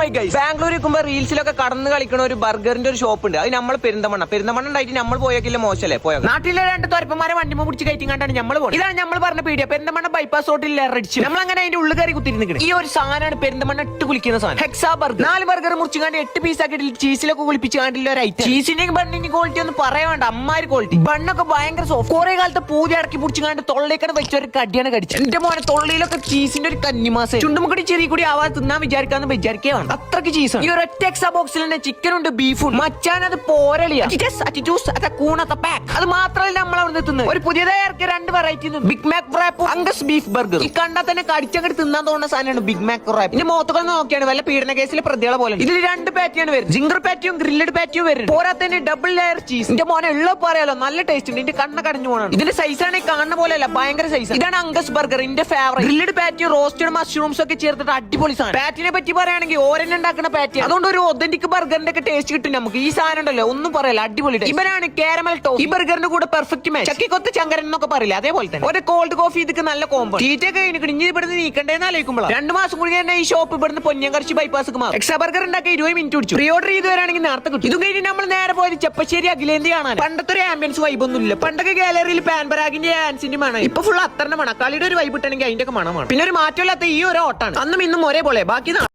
My guys Bangalore നിൽക്കുമ്പോ റീൽസിലൊക്കെ കടന്ന് കളിക്കുന്ന ഒരു ബർഗറിന്റെ ഒരു ഷോപ്പ് ഉണ്ട്. അത് നമ്മൾ പെരിന്തമണ്ണ. പെരിന്തമണ്ണ ഉണ്ടായിട്ട് നമ്മൾ പോയേക്കില്ല മോശല്ലേ? പോയോ? നാട്ടിലെ രണ്ട് തൊരപ്പന്മാരെ വണ്ടിമ പിടിച്ച് കയറ്റി കണ്ടാണ് നമ്മൾ പോകുന്നത് ഇതാണ് നമ്മൾ പറഞ്ഞ പീഡിയ പെരിന്തമണ്ണ ബൈപ്പാസ് റോട്ടിൽ അടിച്ച് നമ്മൾ അങ്ങനെ അതിന്റെ ഉള്ളു കയറി കുത്തിരുന്നിക്കണം ഈ ഒരു സാധനമാണ് പെരിന്തമണ്ണ ഇട്ട് കുളിക്കുന്ന സാധനം. ഹെക്സാ ബർഗർ നാല് ബർഗർ മുറിച്ച് കണ്ട് എട്ട് പീസ് ആക്കിയിട്ട് ചീസിലൊക്കെ കുളിപ്പിച്ച് കണ്ടില്ല ഒരു ഐറ്റം ചീസിന്റെയും ബണ്ണിന്റെ ക്വാളിറ്റി ഒന്നും പറയാണ്ട് അമ്മാര് ക്വാളിറ്റി ബണ്ണൊക്കെ ഭയങ്കര സോഫ്റ്റ് കുറെ കാലത്ത് പൂതി അടക്കി പിടിച്ച് കണ്ട് തൊള്ളിലേക്കാണ് വെച്ച ഒരു കടിയാണ് കടിച്ചത്. എന്റെ മോനെ തൊള്ളിയിലൊക്കെ ചീസിന്റെ ഒരു കന്നിമാസം. ചുണ്ടുമുക്കടി ചെറിയ കൂടി ആവാതെ തിന്നാൻ വിചാരിക്കാന്ന് വിചാരിക്കുകയാണ് അത്രയ്ക്ക് ചീസ് ഈ ഒരു ഒറ്റ എക്സാ ബോക്സിൽ തന്നെ ചിക്കൻ ഉണ്ട് ബീഫും മച്ചാൻ അത് അത് മാത്രമല്ല നമ്മൾ അവിടെ ഒരു പുതിയതായി ഇറക്കിയ രണ്ട് variety Big Mac wrap Angus beef burger ഈ കണ്ടാൽ തന്നെ കടിച്ചങ്ങട് തിന്നാൻ തോന്നുന്ന സാധനമാണ് ബിഗ് മാക് റാപ്പ് ഇനി മോത്തുകൾ നോക്കിയാണ്. വല്ല പീഡന കേസിലെ പ്രതികളെ പോലെ ഇതിൽ രണ്ട് പാറ്റിയാണ് വരുന്നത്. ജിംഗർ പാറ്റിയും ഗ്രില്ലഡ് പാറ്റിയും വരുന്നത് പോരാത്തന്നെ ഡബിൾ ലെയർ ചീസ് എന്റെ മോനെ ഉള്ള പറയാലോ നല്ല ടേസ്റ്റ് ഉണ്ട്. ഇതിന്റെ കണ്ണ കടഞ്ഞു പോകണം ഇതിന്റെ സൈസ് ആണ് കാണുന്ന പോലെയല്ല. ഭയങ്കര സൈസ് ഇതാണ് അങ്കസ് ബർഗർ എന്റെ ഫേവറേറ്റ് ഗ്രില്ലഡ് പാറ്റിയും റോസ്റ്റഡ് മഷ്റൂംസ് ഒക്കെ ചേർത്തിട്ട് അടിപൊളി സാധനം. പാറ്റിനെ പറ്റി പറയുകയാണെങ്കിൽ ഓരന്നെ ഉണ്ടാക്കുന്ന പാറ്റി അതുകൊണ്ട് ഒരു ഒതന്റിക് ബർഗറിന്റെ ഒക്കെ ടേസ്റ്റ് കിട്ടും നമുക്ക്. ഈ സാധനം ഉണ്ടല്ലോ ഒന്നും പറയല്ല അടിപൊളി. ഇവനാണ് കാരമൽ ടോസ് ഈ ബർഗറിന്റെ കൂടെ പെർഫെക്റ്റ് മാച്ച് ചക്കിക്കൊത്ത ചങ്കരൻ എന്നൊക്കെ പറയില്ല അതേപോലെ തന്നെ. ഒരു കോൾഡ് കോഫി ഇതൊക്കെ നല്ല കോമ്പോ തീറ്റൊക്കെ കഴിഞ്ഞിട്ട് ഇനി ഇവിടുന്ന് നീക്കണ്ടേന്ന് ആലോചിക്കുമ്പോൾ രണ്ട് മാസം കൂടി തന്നെ ഈ ഷോപ്പ് ഇവിടുന്ന് പൊന്നങ്കർച്ചി ബൈപ്പാസ് മാറും. എക്സ്ട്രാ ബർഗർ ഉണ്ടാക്കി ഇരുപത് മിനിറ്റ് പിടിച്ചു. പ്രീ ഓർഡർ ചെയ്ത് വരാണെങ്കിൽ നേരത്തെ കിട്ടും. ഇതും കഴിഞ്ഞ് നമ്മൾ നേരെ പോയത് ചെപ്പശ്ശേരി അഖിലേന്ത്യ കാണാൻ പണ്ടത്തെ ഒരു ആംബിയൻസ് വൈബ് ഒന്നും ഇല്ല പണ്ടൊക്കെ ഗാലറിയിൽ പാൻപരാഗിന്റെ ആൻസിന്റെ മണം ഇപ്പൊ ഫുൾ അത്തറിന്റെ മണം. കളിയുടെ ഒരു വൈബ് ഇട്ടാണെങ്കിൽ അതിന്റെ ഒക്കെ മണമാണ് പിന്നെ ഒരു മാറ്റമില്ലാത്ത ഈ ഒരു ഓട്ടാണ് അന്നും ഇന്നും ഒരേപോലെ. ബാക്കി